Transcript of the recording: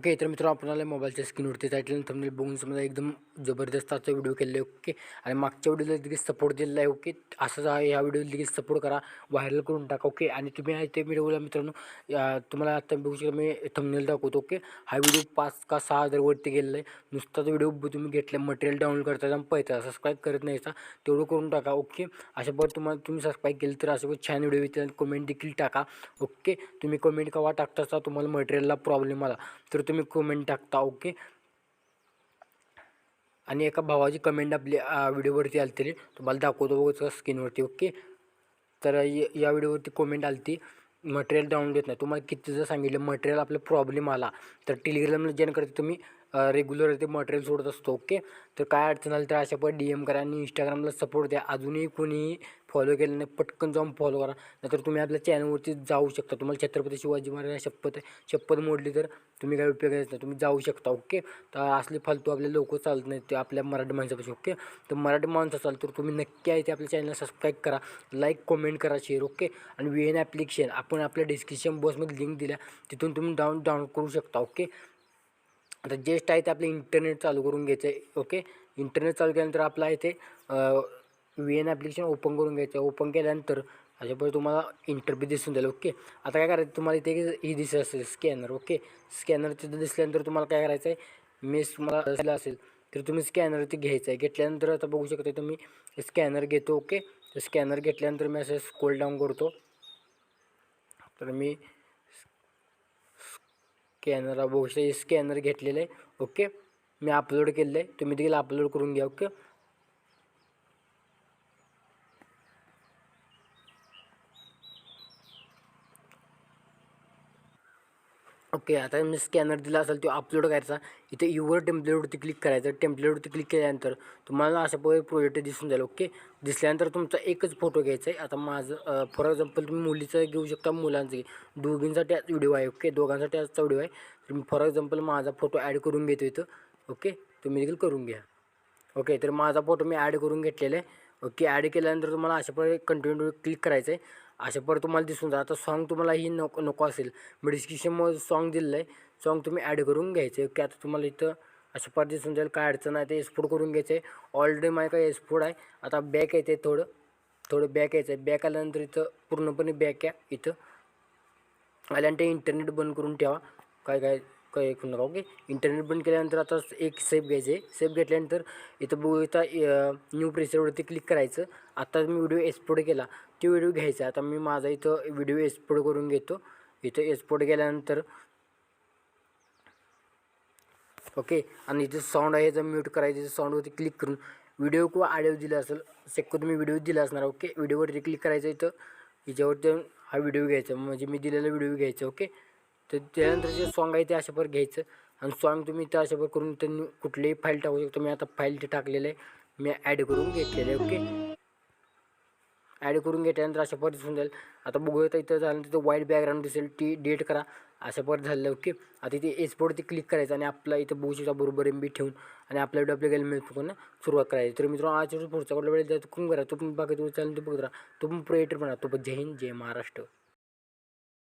Okay तर मित्र आपल्याला मोबाईलच्या स्क्रीनवरती टायटल थंबनेल बघून समजा एकदम जबरदस्त असा व्हिडिओ केलेला आहे ओके आणि मागच्या व्हिडिओला देखील सपोर्ट दिलेला आहे ओके असंच ह्या या व्हिडिओला देखील सपोर्ट करा. व्हायरल करून टाका ओके आणि तुम्ही आहे ते व्हिडिओला मित्रांनो तुम्हाला आता बघू शकता मी थंबनेल दाखवतो ओके हा व्हिडिओ पाच का सहा हजारवरती गेलेला आहे. नुसताच व्हिडिओ तुम्ही घेतला मटेरियल डाउनलोड करता आणि पैसा सबस्क्राईब करत नाहीचा तेवढं करून टाका ओके अशा परत तुम्हाला तुम्ही सबस्क्राईब केलं तर असं छान व्हिडिओ येतील. कमेंट देखील टाका ओके तुम्ही कमेंट केव्हा टाकता तुम्हाला मटेरियलला प्रॉब्लेम आला तर तुम्ही कमेंट टाकता ओके आणि एका भावाची कमेंट आपली व्हिडिओवरती आली तरी तुम्हाला दाखवतो बघा स्क्रीनवरती ओके तर या व्हिडिओवरती कमेंट आली मटेरियल डाउनलोड देत नाही. तुम्हाला किती जर सांगितलं मटेरियल आपलं प्रॉब्लेम आला तर टेलिग्रामला जॉईन करते तुम्ही. रेग्युलर ते मटेरियल सोडत असतो ओके तर काय अडचण आली तर अशा पण डी एम करा आणि इंस्टाग्रामला सपोर्ट द्या. अजूनही कोणीही फॉलो केलं नाही पटकन जाऊन फॉलो करा. नाहीतर तुम्ही आपल्या चॅनलवरती जाऊ शकता. तुम्हाला छत्रपती शिवाजी महाराज शपथ आहे शपथ मोडली तर तुम्ही काय उपयोग नाही. तुम्ही जाऊ शकता ओके तर असले फालतू आपले लोक चालत नाही ते आपल्या मराठी माणसापासून ओके तर मराठी माणसं असाल तर तुम्ही नक्की आहे ते आपल्या चॅनलला सबस्क्राईब करा. लाईक कमेंट करा शेअर ओके आणि व्ही एन ॲप्लिकेशन आपण आपल्या डिस्क्रिप्शन बॉक्समध्ये लिंक दिल्या. तिथून तुम्ही डाऊन डाऊनलोड करू शकता ओके आता जेस्ट आहे ते आपलं इंटरनेट चालू करून घ्यायचं आहे ओके इंटरनेट चालू केल्यानंतर आपला इथे व्ही एन ॲप्लिकेशन ओपन करून घ्यायचं. आहे ओपन केल्यानंतर अशा तुम्हाला इंटरव्ह्यू दिसून जाईल ओके आता काय करायचं? तुम्हाला इथे ही दिसत असेल स्कॅनर ओके स्कॅनर तिथं दिसल्यानंतर तुम्हाला काय करायचं आहे मेस तुम्हाला दिसला असेल तर तुम्ही स्कॅनर ते घ्यायचं आहे घेतल्यानंतर आता बघू शकता तुम्ही स्कॅनर घेतो ओके तर स्कॅनर घेतल्यानंतर मी असं स्कोल डाऊन करतो. तर मी स्कॅनर बघू शकता स्कॅनर घेतलेलं आहे. ओके? मी अपलोड केलेलं आहे. तुम्ही देखील अपलोड करून घ्या. ओके? ओके आता मी स्कॅनर दिला असेल तो अपलोड करायचा. इथे युवर टेम्पलेटवरती क्लिक करायचं. टेम्पलेटवरती क्लिक केल्यानंतर तुम्हाला अशा प्रकारे प्रोजेक्ट दिसून जाईल ओके? दिसल्यानंतर तुमचा एकच फोटो घ्यायचा आहे. आता माझं फॉर एक्झाम्पल तुम्ही मुलीचं घेऊ शकता मुलांचं. घे दोघींसाठी आज व्हिडिओ आहे ओके? दोघांसाठी आजचा व्हिडिओ आहे. तर मी फॉर एक्झाम्पल माझा फोटो ॲड करून घेतो इथं ओके? तुम्ही देखील करून घ्या. ओके तर माझा फोटो मी ॲड करून घेतलेला आहे. ओके ॲड केल्यानंतर तुम्हाला अशा प्रकारे कंटिन्यू क्लिक करायचं आहे. असे परत तुम्हाला दिसून जा आता सॉन्ग तुम्हाला ही नको नको असेल. मी डिस्क्रिप्शनमध्ये सॉन्ग दिलेलं आहे सॉन्ग तुम्ही ॲड करून घ्यायचं. आहे की आता तुम्हाला इथं अशा परत दिसून जाईल. काय अडचण आहे ते एक्सपोर्ट करून घ्यायचं. आहे ऑलरेडी माझं काय एक्सपोर्ट आहे. आता बॅक यायचं आहे थोडं. थोडं बॅक यायचं आहे बॅक आल्यानंतर इथं पूर्णपणे बॅक या. इथं. आल्यानंतर इंटरनेट बंद करून ठेवा. काय काय? काय करू नका ओके? इंटरनेट बंद केल्यानंतर आता एक सेफ घ्यायचं आहे सेफ घेतल्यानंतर इथं बघू इथं न्यू प्रेसरवरती क्लिक करायचं. आता मी व्हिडिओ एक्सपोर्ट केला. तो व्हिडिओ घ्यायचा. आता मी माझा इथं व्हिडिओ एक्सपोर्ट करून घेतो. इथं एक्सपोर्ट केल्यानंतर ओके? आणि इथं साऊंड आहे जर म्यूट करायचं साऊंडवरती क्लिक करून व्हिडिओ किंवा ऑडिओ दिला असेल शक्य तुम्ही व्हिडिओ दिला असणार ओके? व्हिडिओवरती क्लिक करायचं इथं. याच्यावरती हा व्हिडिओ घ्यायचा. म्हणजे मी दिलेला व्हिडिओ घ्यायचा ओके? तर त्यानंतर जे सॉन्ग आहे ते अशापर घ्यायचं. आणि सॉन्ग तुम्ही त्या अशापर करून त्यांनी कुठलीही फाईल टाकू शकतो. मी आता फाईल ते टाकलेलं आहे. मी ॲड करून घेतलेलं आहे ओके ॲड करून घेतल्यानंतर अशा दिसून जाईल. आता बघूया इथं झालं तिथं वाईट बॅकग्राऊंड दिसेल ती डेट करा. अशा पद्धत झालं ओके आता इथे एक्सपोर्ट ते क्लिक करायचं आणि आपला इथं बघू शकता बरोबर एम बी ठेवून आणि आपल्या व्हिडिओ आपल्या गेला मिळतो सुरुवात करायची. तर मित्रांनो आज पुढचा कुठल्या वेळेला करून करा तो पण बघा तुम्ही चॅनल तो बघत राहा. तो पण क्रिएटर बना. तो पण जय हिंद जय महाराष्ट्र.